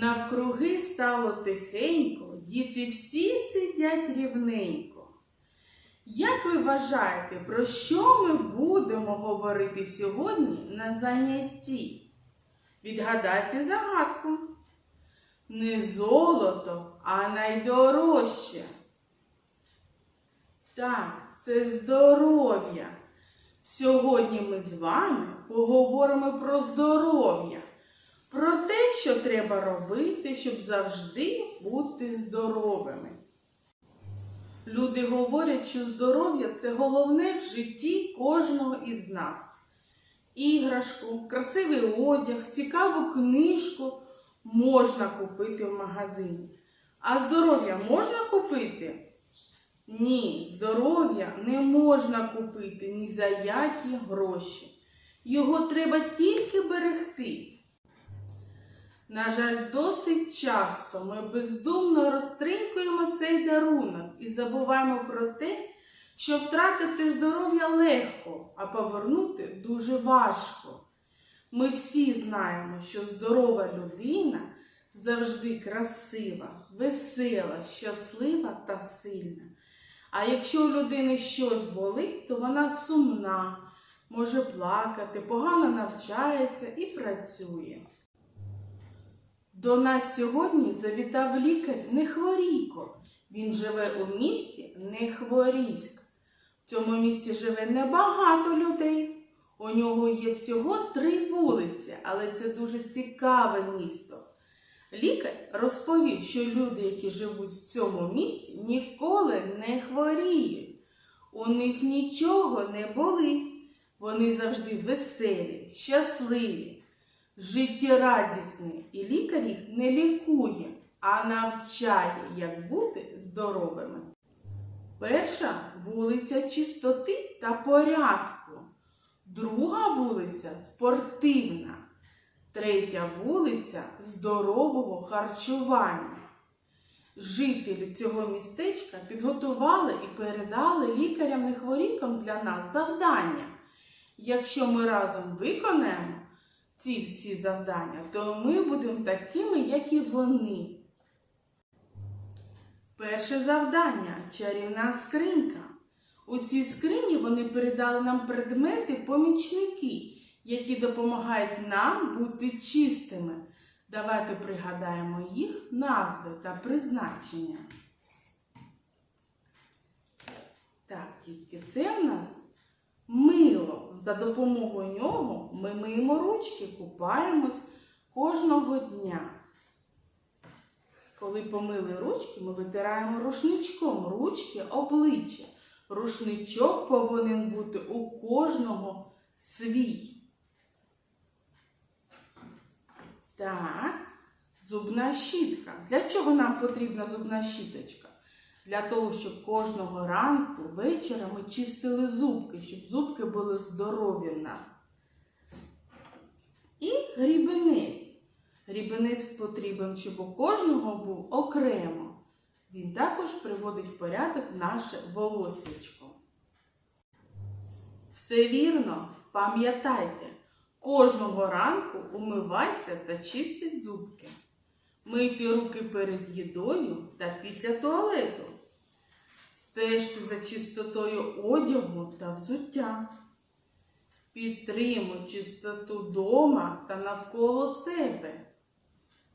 Навкруги стало тихенько, діти всі сидять рівненько. Як ви вважаєте, про що ми будемо говорити сьогодні на занятті? Відгадайте загадку. Не золото, а найдорожче. Так, це здоров'я. Сьогодні ми з вами поговоримо про здоров'я, що треба робити, щоб завжди бути здоровими. Люди говорять, що здоров'я це головне в житті кожного із нас. Іграшку, красивий одяг, цікаву книжку можна купити в магазині. А здоров'я можна купити? Ні, здоров'я не можна купити ні за які гроші. Його треба тільки берегти. На жаль, досить часто ми бездумно розтринькуємо цей дарунок і забуваємо про те, що втратити здоров'я легко, а повернути дуже важко. Ми всі знаємо, що здорова людина завжди красива, весела, щаслива та сильна. А якщо у людини щось болить, то вона сумна, може плакати, погано навчається і працює. До нас сьогодні завітав лікар Нехворійко. Він живе у місті Нехворійськ. В цьому місті живе небагато людей. У нього є всього три вулиці, але це дуже цікаве місто. Лікар розповів, що люди, які живуть в цьому місті, ніколи не хворіють. У них нічого не болить. Вони завжди веселі, щасливі, життєрадісні, і лікар їх не лікує, а навчає, як бути здоровими. Перша вулиця чистоти та порядку, друга вулиця спортивна, третя вулиця здорового харчування. Жителі цього містечка підготували і передали лікарям-нехворікам для нас завдання. Якщо ми разом виконаємо ці всі завдання, то ми будемо такими, як і вони. Перше завдання чарівна скринька. У цій скрині вони передали нам предмети-помічники, які допомагають нам бути чистими. Давайте пригадаємо їх назви та призначення. Так, дітки, це в нас. За допомогою нього ми миємо ручки, купаємось кожного дня. Коли помили ручки, ми витираємо рушничком ручки обличчя. Рушничок повинен бути у кожного свій. Так, зубна щітка. Для чого нам потрібна зубна щіточка? Для того, щоб кожного ранку, вечора ми чистили зубки, щоб зубки були здорові в нас. І грібенець. Грібенець потрібен, щоб у кожного був окремо. Він також приводить в порядок наше волосечко. Все вірно, пам'ятайте, кожного ранку умивайся та чистіть зубки. Мийте руки перед їдою та після туалету. Стежте за чистотою одягу та взуття. Підтримуй чистоту дома та навколо себе.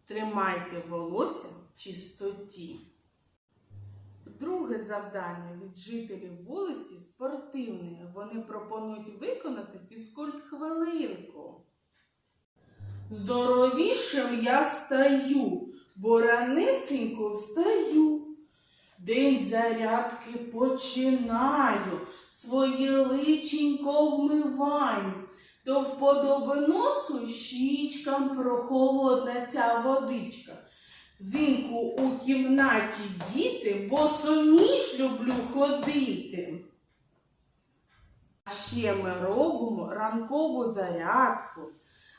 Тримайте волосся в чистоті. Друге завдання від жителів вулиці спортивне. Вони пропонують виконати фізкульт хвилинку. Здоровішим я стаю, бо ранесенько встаю. День зарядки починаю, своє личенько вмиваю. До вподоби носу щічкам прохолодна ця водичка. Зимку у кімнаті діти, бо соніж люблю ходити. А ще ми робимо ранкову зарядку.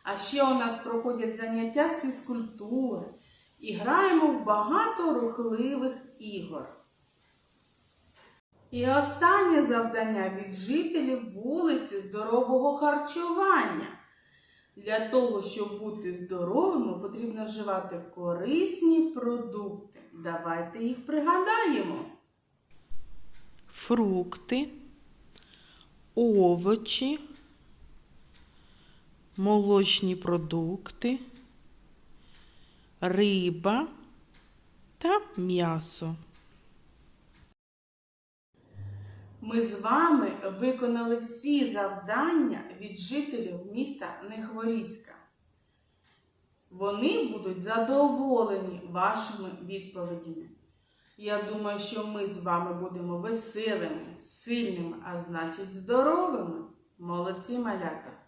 А ще у нас проходять заняття з фізкультури і граємо в багато рухливих ігор. І останнє завдання від жителів вулиці здорового харчування. Для того, щоб бути здоровими, потрібно вживати корисні продукти. Давайте їх пригадаємо. фрукти, овочі, молочні продукти, риба та м'ясо. Ми з вами виконали всі завдання від жителів міста Нехворіська. Вони будуть задоволені вашими відповідями. Я думаю, що ми з вами будемо веселими, сильними, а значить здоровими. Молодці малята!